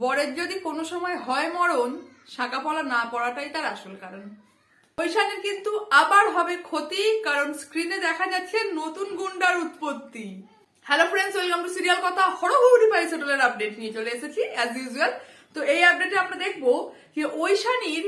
বরের যদি কোনো সময় হয় মরণ শাঁকা পলা না পড়াটাই তার আসল কারণ। ঐশানের কিন্তু আবার হবে ক্ষতি, কারণ স্ক্রিনে দেখা যাচ্ছে নতুন গুন্ডার উৎপত্তি। Hello friends welcome to serial কথা হরহুরি পাইস হোটেলের আপডেট নিয়ে চলে এসেছি অ্যাজ ইউজুয়াল তো এই আপডেটে আমরা দেখব যে ঐশানীর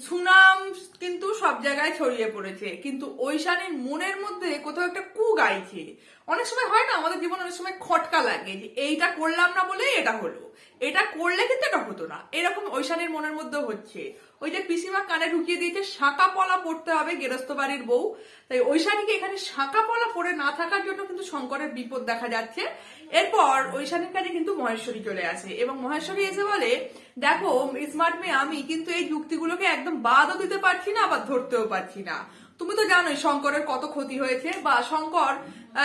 সুনাম কিন্তু সব জায়গায় ছড়িয়ে পড়েছে। কিন্তু ঐশানীর মনের মধ্যে কোথাও একটা কু গাইছে। অনেক সময় হয় না, আমাদের জীবনে অনেক সময় খটকা লাগে যে, এইটা করলাম না বলে এটা হলো। এটা করলে কিন্তু এটা হতো না। এরকম ঐশানীর মনের মধ্যে হচ্ছে। ওই যে পিসিমা কানে ঢুকিয়ে দিয়েছে শাঁকা পলা পড়তে হবে গেরস্ত বাড়ির বউ। তাই ঐশানীকে এখানে শাঁকা পলা পড়ে না থাকার জন্য কিন্তু শঙ্করের বিপদ দেখা যাচ্ছে। এরপর ঐশানীর কাছে কিন্তু মহেশ্বরী চলে আসে এবং মহেশ্বরী এসে বলে দেখো স্মার্ট মেয়ে আমি, কিন্তু এই যুক্তিগুলোকে একদম বাদও দিতে পারছি না, আবার ধরতেও পারছি না। তুমি তো জানোই শঙ্করের কত ক্ষতি হয়েছে, বা শঙ্কর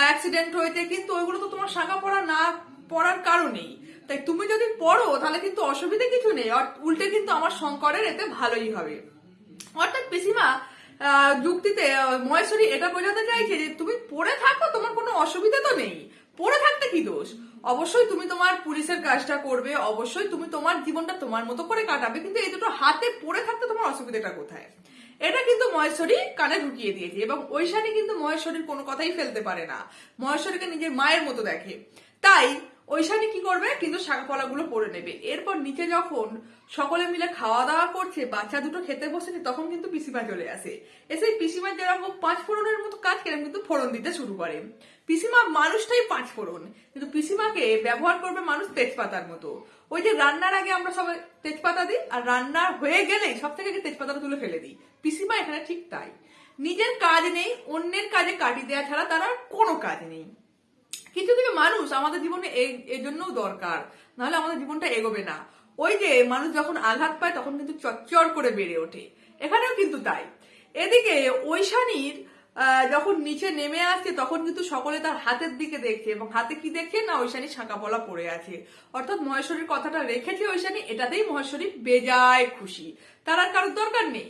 অ্যাক্সিডেন্ট হয়েছে, কিন্তু ওইগুলো তো তোমার শাঁকা পড়া না পড়ার কারণেই। তাই তুমি যদি পড়ো, তাহলে কিন্তু অসুবিধা কিছু নেই উল্টে কিন্তু আমার শঙ্করের এতে ভালোই হবে। অর্থাৎ পিসিমা যুক্তিতে মহেশ্বরী এটা বোঝাতে চাইছে যে, তুমি পড়ে থাকো, তোমার কোনো অসুবিধা তো নেই। কি দোষ? অবশ্যই তুমি তোমার পুলিশের কাজটা করবে, অবশ্যই তুমি তোমার জীবনটা তোমার মতো করে কাটাবে, কিন্তু এই দুটো হাতে পড়ে থাকতে তোমার অসুবিধাটা কোথায়? এটা কিন্তু মহেশ্বরী কানে ঢুকিয়ে দিয়েছে এবং ঐশানী কিন্তু মহেশ্বরীর কোনো কথাই ফেলতে পারে না। মহেশ্বরীকে নিজের মায়ের মতো দেখে। তাই ঐশানী কি করবে? কিন্তু শাকপালাগুলো পরে নেবে। এরপর নিচে যখন সকলে মিলে খাওয়া দাওয়া করছে, বাচ্চা দুটো খেতে বসেছে, তখন কিন্তু পিসিমা চলে আসে। এসে পিসিমা যেরকম পাঁচ ফোড়নের কেরম কিন্তু ফোড়ন দিতে শুরু করে। পিসিমা মানুষটাই পাঁচ ফোড়ন, কিন্তু পিসিমাকে ব্যবহার করবে মানুষ তেজপাতার মতো। ওই যে রান্নার আগে আমরা সবাই তেজপাতা দিই, আর রান্না হয়ে গেলেই সব থেকে আগে তেজপাতাটা তুলে ফেলে দিই। পিসিমা এখানে ঠিক তাই। নিজের কাজ নেই, অন্যের কাজে কাটি দেওয়া ছাড়া তার আর কোনো কাজ নেই। কিছু কিছু মানুষ আমাদের জীবনে এই জন্যও দরকার, নাহলে আমাদের জীবনটা এগোবে না। ওই যে মানুষ যখন আঘাত পায় তখন কিন্তু চচ্চর করে বেড়ে ওঠে। এখানেও কিন্তু তাই। এদিকে ঐশানীর যখন নিচে নেমে আসছে, তখন কিন্তু সকলে তার হাতের দিকে দেখছে এবং হাতে কি দেখছে? না, ঐশানী শাঁকা পলা পড়ে আছে। অর্থাৎ মহেশ্বরীর কথাটা রেখেছে ঐশানী, এটাতেই মহেশ্বরী বেজায় খুশি। তার আর কারোর দরকার নেই।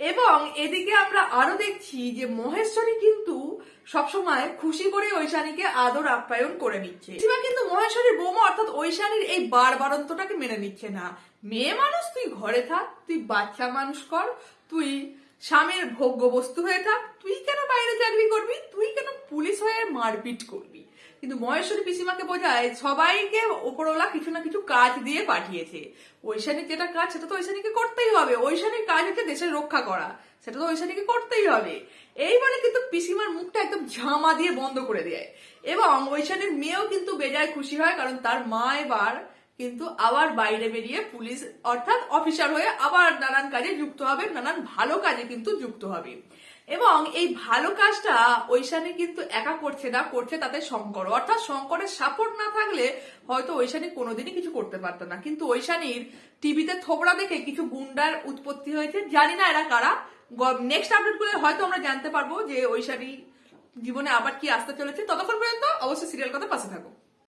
এবং এদিকে আমরা আরও দেখছি যে মহেশ্বরী কিন্তু সবসময় খুশি করে ঐশানীকে আদর আপ্যায়ন করে নিচ্ছে। কিন্তু মহেশ্বরীর বৌমা, অর্থাৎ ঐশানীর এই বারবারন্তটাকে মেনে নিচ্ছে না। মেয়ে মানুষ, তুই ঘরে থাক, তুই বাচ্চা মানুষ কর, তুই স্বামীর ভোগ্য বস্তু হয়ে থাক, তুই কেন বাইরে চাকরি করবি? তুই কেন পুলিশ হয়ে মারপিট করবি? কিন্তু মহেশ্বরী পিসিমাকে বোঝায়, সবাইকে ওপরওয়ালা কিছু না কিছু কাজ দিয়ে পাঠিয়েছে। ঐশানীর যেটা কাজ, সেটা তো ঐশানীকে করতেই হবে। ঐশানীর কাজ হচ্ছে দেশের রক্ষা করা। সেটা তো ঐশানীকে করতেই হবে। এই বলে কিন্তু পিসিমার মুখটা একদম ঝামা দিয়ে বন্ধ করে দেয়। এবং ঐশানীর মেয়েও কিন্তু বেজায় খুশি হয়, কারণ তার মা এবার কিন্তু আবার বাইরে বেরিয়ে পুলিশ অর্থাৎ অফিসার হয়ে আবার নানান কাজে যুক্ত হবে, নানান ভালো কাজে কিন্তু যুক্ত হবে। এবং এই ভালো কাজটা ঐশানী কিন্তু একা করছে না, করছে তাতে শঙ্কর। অর্থাৎ শঙ্করের সাপোর্ট না থাকলে হয়তো ঐশানী কোনোদিনই কিছু করতে পারতো না। কিন্তু ঐশানীর টিভিতে থোবড়া দেখে কিছু গুন্ডার উৎপত্তি হয়েছে। জানি না এরা কারা। নেক্সট আপডেটগুলো হয়তো আমরা জানতে পারব যে ঐশানী জীবনে আবার কি আসতে চলেছে। ততক্ষণ পর্যন্ত অবশ্যই সিরিয়াল কথা পাশে থাকো।